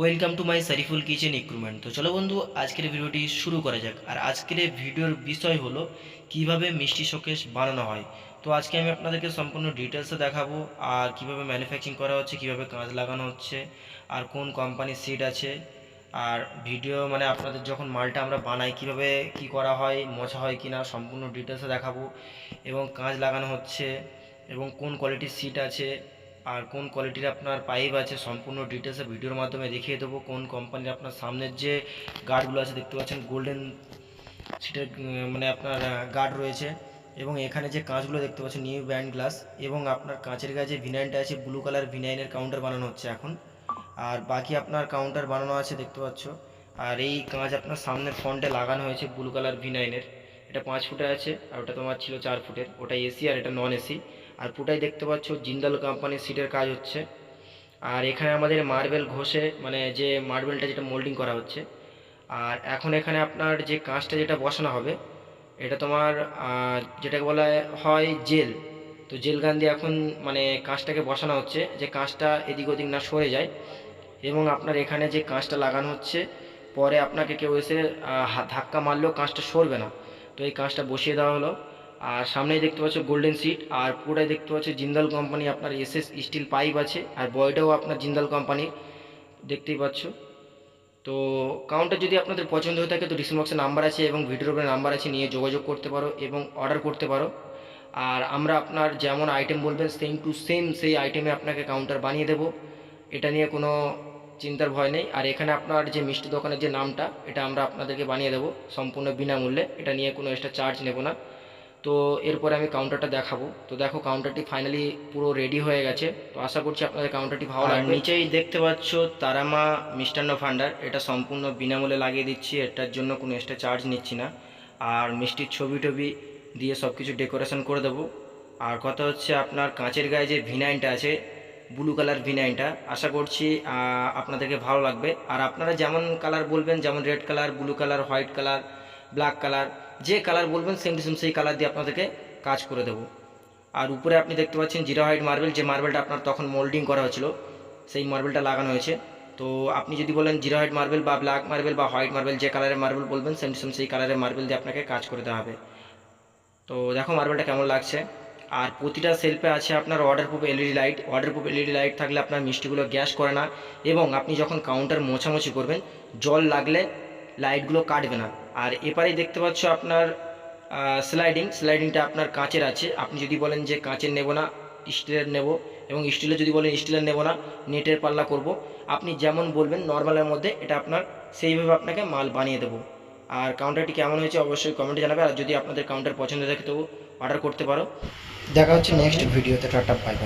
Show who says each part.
Speaker 1: Welcome to my Shariful kitchen equipment তো চলো বন্ধু, আজকের ভিডিওটি শুরু করা যাক। আর আজকের ভিডিওর বিষয় হলো, কীভাবে মিষ্টি শোকেস বানানো হয়। তো আজকে আমি আপনাদেরকে সম্পূর্ণ ডিটেলসে দেখাবো, আর কীভাবে ম্যানুফ্যাকচারিং করা হচ্ছে, কীভাবে কাঁচ লাগানো হচ্ছে, আর কোন কোম্পানির সিট আছে। আর ভিডিও মানে আপনাদের যখন মালটা আমরা বানাই, কীভাবে কি করা হয়, মোছা হয় কি না সম্পূর্ণ ডিটেলসে দেখাবো। এবং কাঁচ লাগানো হচ্ছে, এবং কোন কোয়ালিটির সিট আছে আর কোন কোয়ালিটির আপনার পাইপ আছে সম্পূর্ণ ডিটেলসে ভিডিওর মাধ্যমে দেখিয়ে দেবো। কোন কোম্পানির আপনার সামনের যে গার্ডগুলো আছে দেখতে পাচ্ছেন গোল্ডেন সেটার মানে আপনার গার্ড রয়েছে। এবং এখানে যে কাঁচগুলো দেখতে পাচ্ছেন নিউ ব্র্যান্ড গ্লাস এবং আপনার কাঁচের গায়ে যে ভিনাইনটা আছে ব্লু কালার ভিনাইনের কাউন্টার বানানো হচ্ছে এখন। আর বাকি আপনার কাউন্টার বানানো আছে দেখতে পাচ্ছ। আর এই কাঁচ আপনার সামনের ফ্রন্টে লাগানো হয়েছে ব্লু কালার ভিনাইনের এটা পাঁচ ফুটে আছে আর ওটা তোমার ছিল চার ফুটের। ওটা এসি আর এটা নন এসি আর পুটাই দেখতে পাচ্ছ জিন্দাল কোম্পানির সিটের কাজ হচ্ছে। আর এখানে আমাদের মার্বেল ঘষে মানে যে মার্বেলটা যেটা মোল্ডিং করা হচ্ছে। আর এখন এখানে আপনার যে কাঁচটা যেটা বসানো হবে, এটা তোমার যেটাকে বলা হয় জেল। তো জেল গান দিয়ে এখন মানে কাঁচটাকে বসানো হচ্ছে, যে কাঁচটা এদিক ওদিক না সরে যায়। এবং আপনার এখানে যে কাঁচটা লাগানো হচ্ছে, পরে আপনাকে কেউ এসে ধাক্কা মারলেও কাঁচটা সরবে না। তো এই কাঁচটা বসিয়ে দেওয়া হলো। আর সামনেই দেখতে পাচ্ছ গোল্ডেন সিট আর পুরোটাই দেখতে পাচ্ছ জিন্দাল কোম্পানি আপনার এসএস স্টিল পাইপ আছে, আর বয়টাও আপনার জিন্দাল কোম্পানির দেখতেই পাচ্ছ। তো কাউন্টার যদি আপনাদের পছন্দ হয়ে থাকে তো ডিসক্রিপশন নাম্বার আছে এবং ভিডিওর উপরে নাম্বার আছে, নিয়ে যোগাযোগ করতে পারো এবং অর্ডার করতে পারো। আর আমরা আপনার যেমন আইটেম বলবেন সেম টু সেম সেই আইটেমে আপনাকে কাউন্টার বানিয়ে দেবো। এটা নিয়ে কোনো চিন্তার ভয় নেই। আর এখানে আপনার যে মিষ্টি দোকানের যে নামটা, এটা আমরা আপনাদেরকে বানিয়ে দেবো সম্পূর্ণ বিনামূল্যে। এটা নিয়ে কোনো এক্সট্রা চার্জ নেব না। তো এরপরে আমি কাউন্টারটা দেখাবো। তো দেখো কাউন্টারটি ফাইনালি পুরো রেডি হয়ে গেছে। তো আশা করছি আপনাদের কাউন্টারটি ভালো লাগবে। নিচেই দেখতে পাচ্ছ তারামা মিষ্টান্ন ভাণ্ডার এটা সম্পূর্ণ বিনামূল্যে লাগিয়ে দিচ্ছি। এটার জন্য কোনো এক্সট্রা চার্জ নিচ্ছি না। আর মিষ্টির ছবি টবি দিয়ে সব কিছু ডেকোরেশন করে দেবো। আর কথা হচ্ছে আপনার কাঁচের গায়ে যে ভিনাইনটা আছে ব্লু কালার ভিনাইনটা আশা করছি আপনাদেরকে ভালো লাগবে। আর আপনারা যেমন কালার বলবেন যেমন red colour blue colour white colour black colour যে কালার বলবেন সেম টু সেম সেই কালার দিয়ে আপনাদেরকে কাজ করে দেবো। আর উপরে আপনি দেখতে পাচ্ছেন জিরো হোয়াইট মার্বেল যে মার্বেলটা আপনার তখন মোল্ডিং করা হয়েছিল, সেই মার্বেলটা লাগানো হয়েছে। তো আপনি যদি বলেন জিরো হোয়াইট মার্বেল বা ব্ল্যাক মার্বেল বা হোয়াইট মার্বেল যে কালারের মার্বেল বলবেন সেম টু সেম সেই কালারের মার্বেল দিয়ে আপনাকে কাজ করে দেওয়া হবে। তো দেখো মার্বেলটা কেমন লাগছে। আর প্রতিটা সেলফে আছে আপনার waterproof LED light waterproof LED light থাকলে আপনার মিষ্টিগুলো গ্যাস করে না, এবং আপনি যখন কাউন্টার মোছামুছি করবেন, জল লাগলে লাইটগুলো কাটবে না। আর এপারে দেখতে পাচ্ছ আপনার স্লাইডিং স্লাইডিংটা আপনার কাঁচের আছে। আপনি যদি বলেন যে কাঁচের নেব না, স্টিলের নেব এবং স্টিলের যদি বলেন স্টিলের নেব না, নেটের পাল্লা করব। আপনি যেমন বলবেন নর্মালের মধ্যে এটা আপনার সেইভাবে আপনাকে মাল বানিয়ে দেবো। আর কাউন্টারটি কেমন হয়েছে অবশ্যই কমেন্টে জানাবে। আর যদি আপনাদের কাউন্টার পছন্দ থাকে তবু অর্ডার করতে পারো। দেখা হচ্ছে নেক্সট ভিডিওতে টাটা বাই